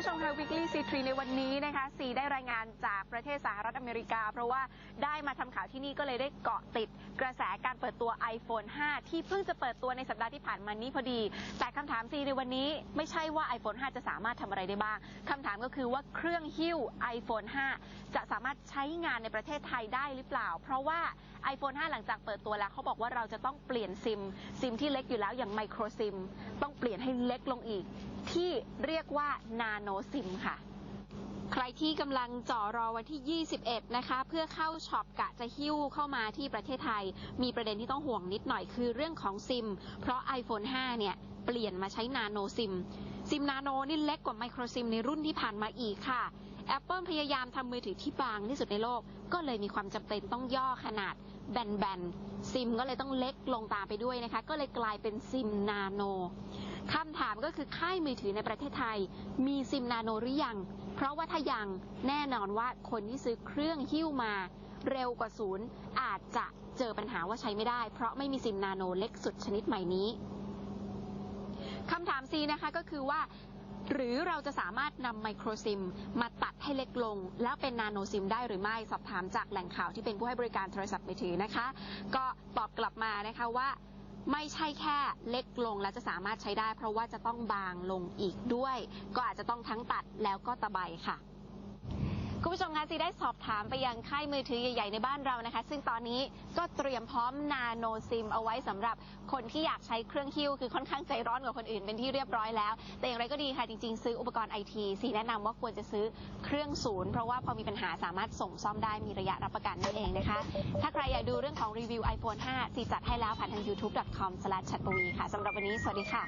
ผู้ชมค่ะ Weekly C3 ในวันนี้นะคะซีได้รายงานจากประเทศสหรัฐอเมริกา เพราะว่าได้มาทำข่าวที่นี่ก็เลยได้เกาะติดกระแสการเปิดตัว iPhone 5 ที่เพิ่งจะเปิดตัวในสัปดาห์ที่ผ่านมานี้พอดี แต่คำถามซีในวันนี้ไม่ใช่ว่า iPhone 5 จะสามารถทำอะไรได้บ้างคำถามก็คือว่าเครื่องหิ้ว iPhone 5 จะสามารถใช้งานในประเทศไทยได้หรือเปล่า เพราะว่า iPhone 5 หลังจากเปิดตัวแล้วเขาบอกว่าเราจะต้องเปลี่ยนซิมซิมที่เล็กอยู่แล้วอย่างไมโครซิมต้องเปลี่ยนให้เล็กลงอีก ที่เรียกว่านาโนซิมค่ะ ใครที่กำลังจ่อรอวันที่ 21 นะคะ เพื่อเข้าช็อปกะจะหิ้วเข้ามาที่ประเทศไทย มีประเด็นที่ต้องห่วงนิดหน่อยคือเรื่องของซิม เพราะ iPhone 5 เนี่ย เปลี่ยนมาใช้นาโนซิม ซิมนาโนนี่เล็กกว่าไมโครซิมในรุ่นที่ผ่านมาอีกค่ะ Apple พยายามทำมือถือที่บางที่สุดในโลก ก็เลยมีความจำเป็นต้องย่อขนาดแบนๆ ซิมก็เลยต้องเล็กลงตามไปด้วยนะคะ ก็เลยกลายเป็นซิมนาโน คำถามก็คือค่ายมือถือในประเทศไทย มีซิมนาโนหรือยัง เพราะว่าถ้ายังแน่นอนว่าคนที่ซื้อเครื่องหิ้วมาเร็วกว่าศูนย์อาจจะเจอปัญหาว่าใช้ไม่ได้ เพราะไม่มีซิมนาโนเล็กสุดชนิดใหม่นี้คำถาม C นะคะก็คือว่าหรือเราจะสามารถนำไมโครซิมมาตัดให้เล็กลง แล้วเป็นนาโนซิมได้หรือไม่ สอบถามจากแหล่งข่าวที่เป็นผู้ให้บริการโทรศัพท์มือถือนะคะ ก็ตอบกลับมานะคะว่า ไม่ใช่แค่เล็กลงแล้วจะสามารถใช้ได้ เพราะว่าจะต้องบางลงอีกด้วย ก็อาจจะต้องทั้งตัดแล้วก็ตะไบค่ะ คุณผู้ชมคะซีได้สอบถามไปยังค่ายมือถือใหญ่ ๆ ในบ้านเรานะคะ ซึ่งตอนนี้ก็เตรียมพร้อมนาโนซิมเอาไว้สำหรับคนที่อยากใช้เครื่องคิ้วคือค่อนข้างใจร้อนกว่าคนอื่นเป็นที่เรียบร้อยแล้ว แต่อย่างไรก็ดีค่ะ จริง ๆ ซื้ออุปกรณ์ไอทีซีแนะนำว่าควรจะซื้อเครื่องศูนย์ เพราะว่าพอมีปัญหาสามารถส่งซ่อมได้มีระยะรับประกันนั่นเองนะคะ ถ้าใครอยากดูเรื่องของรีวิว iPhone 5ซีจัดให้แล้วผ่านทาง youtube.com/chatpwi ค่ะสำหรับวันนี้สวัสดีค่ะ